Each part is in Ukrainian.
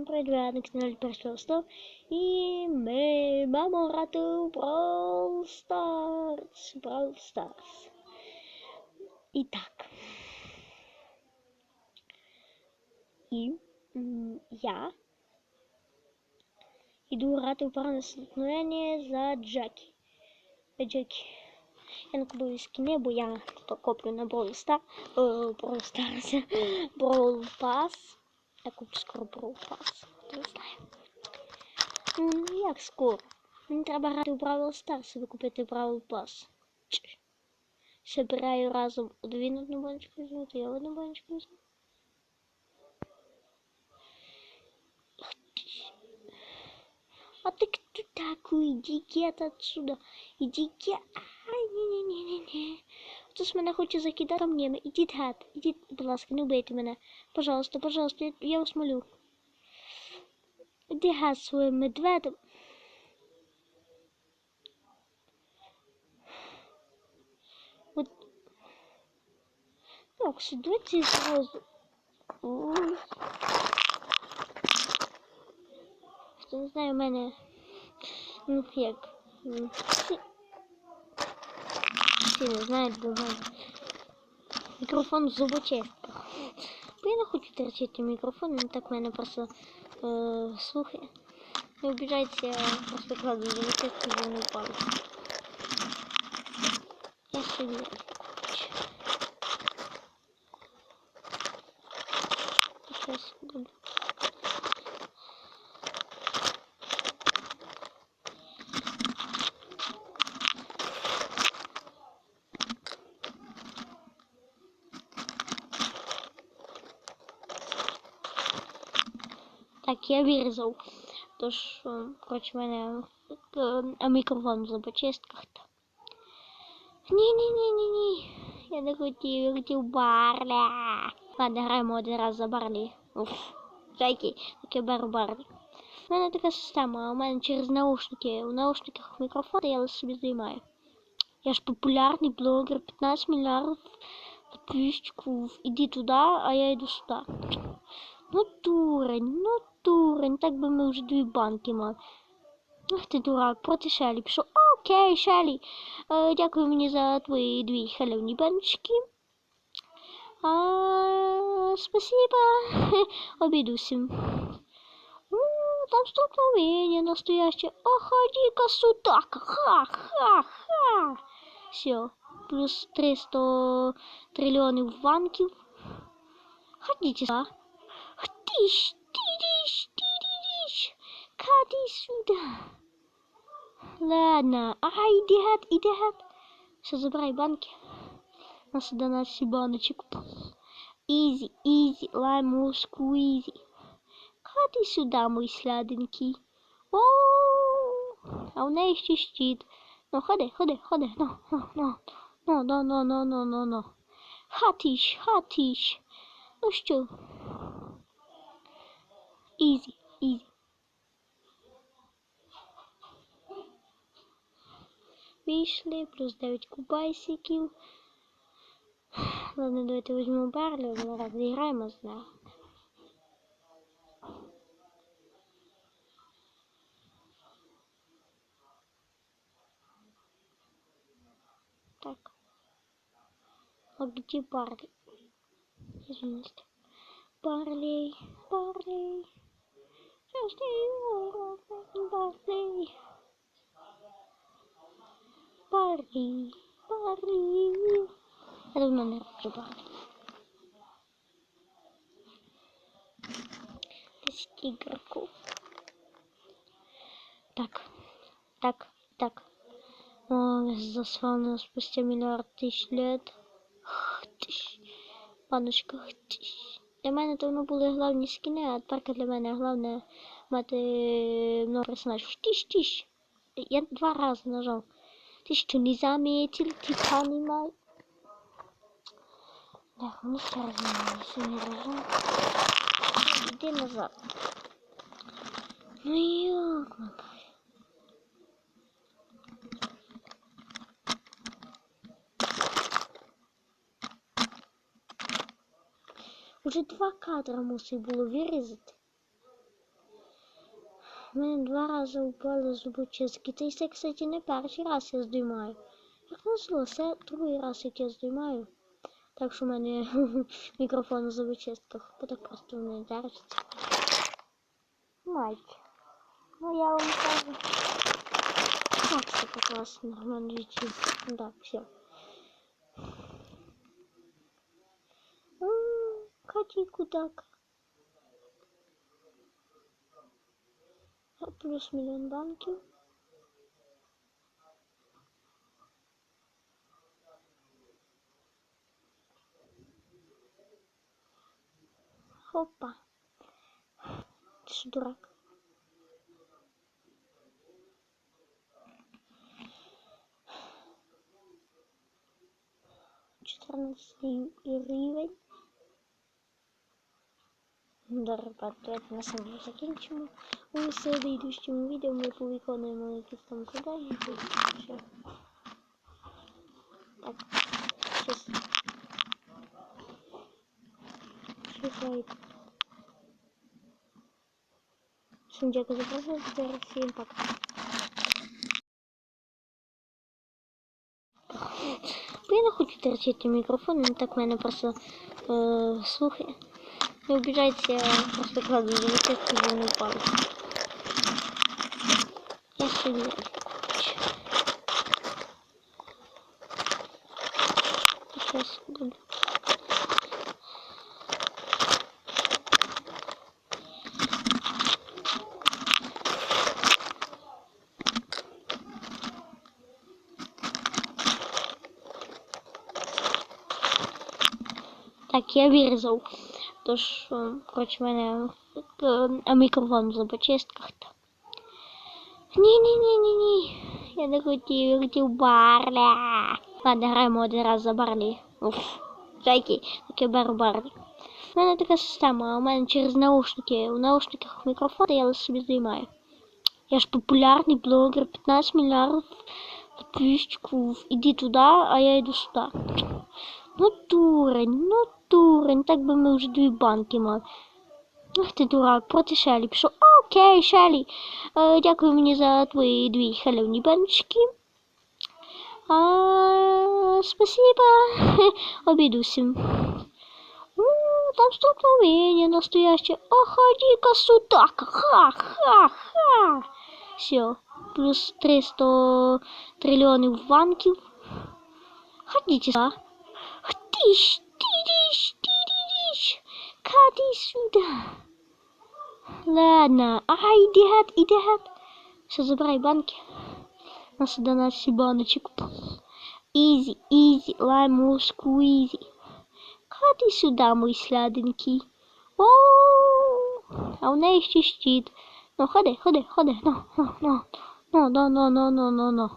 Всім привіт, ви на каналі Першого Стов. І ми маємо грати у Brawl Stars. Brawl Stars. І так. І м, я іду грати у парне столкновення за Джекі. За Джекі. Я не купую скини, бо я то коплю на Brawl Stars. О, Brawl Stars. Brawl Pass. Я куплю скоро Brawl Pass. Не знаю. Ну, як скоро? Мені треба грати у Brawl Stars, щоб купити Brawl Pass. Чи. Собираю разом він одну баночку візьму, то я одну баночку візьму. А ты кто такой? Иди гет отсюда. Иди гет. Ай, не-не-не-не-не. Хтось мене хоче закидати камнями. Ідіть гет. Ідіть, будь ласка, не вбийте мене. Пожалуйста, пожалуйста, я, я вас молю. Іди гет своїм медведем. От. Так, сидите сразу. Ой. Не знає, у мене. Ну, як. Всі, не знають, в мене в зубочистках. Бо я не хочу терчити мікрофон, він так мене просто е, слухає. Не обіжайте, я просто кладу зубочистку, бо не впали. Я собі Так, я вирізав. Тож, е, коротше, в мене е, мікрофон в зубочистках. то. Ні-ні-ні-ні-ні. Я не хотів, я хотів Барля. Ладно, граємо один раз за Барлі. Уф. Жайки, так я беру Барлі. У мене така система, у мене через наушники. У наушниках мікрофон, я собі знімаю. Я ж популярний блогер, 15 мільярдів підписчиків. Іди туди, а я йду сюди. Ну, дурень, ну, дурень, так би ми вже дві банки мали. Ах ти дурак, проти Шелі пішов. Окей, Шелі. Е, дякую мені за твої дві халявні баночки. А, спасибо. Обійдуся. У, там столкновение настоящее. Оходи-ка сюда. Ха-ха-ха. Все. Плюс 300 триллионов банків. Ходите сюда. Тыщ, тырищ, тырищ. Ходи сюда. Ладно. Ага, иди гад, иди гад. Все, забирай банки. Нас 11 баночек. Изи, изи, лайму, сквизи. Ходи сюда, мой сладенький. О, а у неї ще щит. Ну, ходи, ходи, ходи. Ну, ну, ну. Ну, ну, ну, ну, ну, ну, ну. Хатиш, хатиш. Ну що? Ізі, ізі. Вийшли, плюс 9 кубайсиків. Ладно, давайте візьмемо Барлі, раз зіграємо з нею. Так. А где Барли? Извините. Барли, Барли. Барли. Барли, Барли. Я давно не. Десять игроков. Так, так, так. О, заслано спустя миллиард тысяч лет. Хтищ. Паночка, хтищ. Для мене то були головні скини, а тепер для мене головне мати много персонажів. Тищ, тищ. Я два рази нажав. Ти що, не заметил, ти понимай? Так, ну ще раз не не разом. Іди назад. Ну як макай. Уже два кадри мусить було вирізати. Мене два рази упали зубочистки. Це, це, кстати, не перший раз я здіймаю. Як назло, це другий раз, як я здіймаю. Так що в мене мікрофон у зубочистках, бо так просто не держиться. Мать. Ну я вам кажу. Так, все прекрасно, нормально житті. Да, все. Катя кудак. Плюс мільйон банків. Хопа. Ти що, дурак? Чотирнадцятий рівень. Добре, давайте на самому закінчимо. У слідуючому відео ми повиконуємо якісь там задання. Так. Щас лайк. Всім дякую за зараз всім пока. Я не хочу терчити мікрофон, він так мене просто е, слухає. Не обижайте, я просто кладу чтобы он упал. Я сегодня Сейчас буду. Так, я вирізав. Тож, е, коротше, в мене е, мікрофон в зубочистках. Ні-ні-ні-ні-ні. Я не хотів, я хотів Барля. Ладно, граємо один раз за Барлі. Уф. Зайки, так я беру Барлі. У мене така система, у мене через наушники. У наушниках мікрофон, я лише собі знімаю. Я ж популярний блогер, 15 мільярдів підписчиків. Іди туди, а я йду сюди. Ну, дурень, ну дурень, так би ми вже дві банки мали. Ах ти дурак, проти Шелі пішов. Окей, Шелі. Е, дякую мені за твої дві халявні баночки. А, спасибо. Обійдуся. Там столкновение настоящее. Оходи-ка сюда. Ха-ха-ха. Все. Плюс 300 триллионов банків. Ходите сюда. Тыщ, тыщ, тыщ, Кати сюда. Ладно, ага, иди гад, иди гад. Все, забирай банки. У нас 11 баночек. Изи, изи, лайму сквизи. Кати сюда, мой сладенький. О, а у неї ще щит. Ну, ходи, ходи, ходи. Ну, ну, ну. Ну, ну, ну, ну, ну, ну, ну.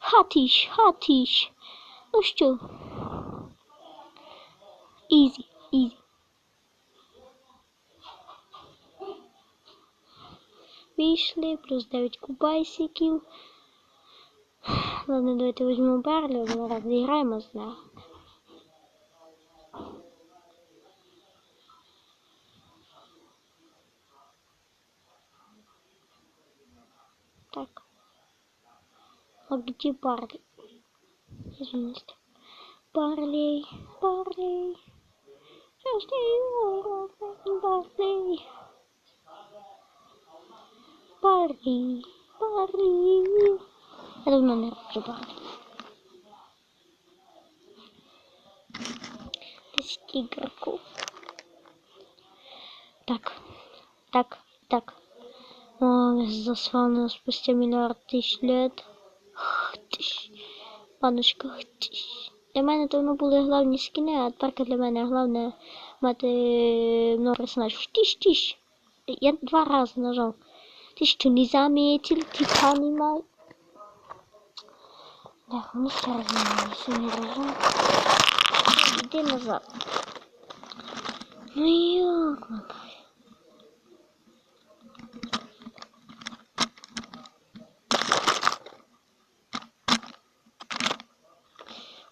Хатиш, хатиш. Ну що? Easy, easy. Вийшли, плюс 9 кубайсиків. Ладно, давайте візьмемо Барлі, один раз зіграємо з нею. Так. А где Барли? Извините. Барли, Барли. Барли, Барли. Я давно не роблю Барли. Десять игроков. Так, так, так. О, заслано спустя миллиард тысяч лет. Хтищ. Паночка, хтищ. Для мене то воно були головні скини, а тепер для мене головне мати много персонажів. Тищ, тищ. Я два рази нажав. Ты что, не заметил, Титаний май? Да, ну все равно, все не разум. Иди назад. Ну ёк,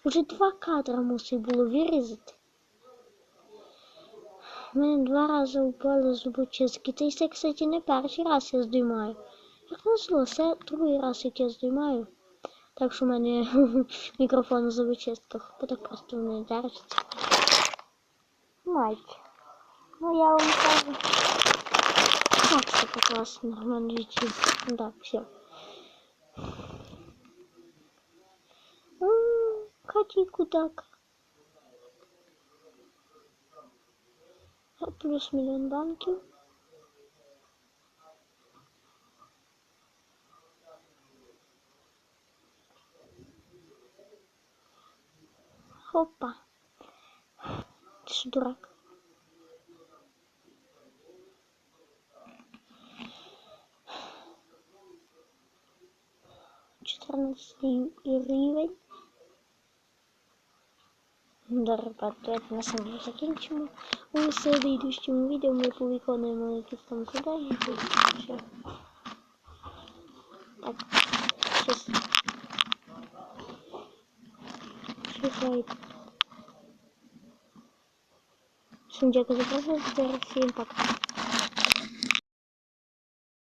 Уже два кадра мусить було вирізати. Мене два рази упали зубочистки. Це, це, кстати, не перший раз я здіймаю. Як назло, це другий раз, як я здіймаю. Так що в мене мікрофон у зубочистках, бо так просто не держиться. Мать. Ну я вам кажу. Так, все прекрасно, нормально летит. Да, все. Ходи куда-ка. Плюс миллион банків. Хопа. Ты что, дурак? Чотирнадцятий рівень. Давайте на самому закінчимо. У слідуючому відео ми повиконуємо якісь там задання. Так, сейчас. Чекайте. Всім дякую за перегляд, всім пока.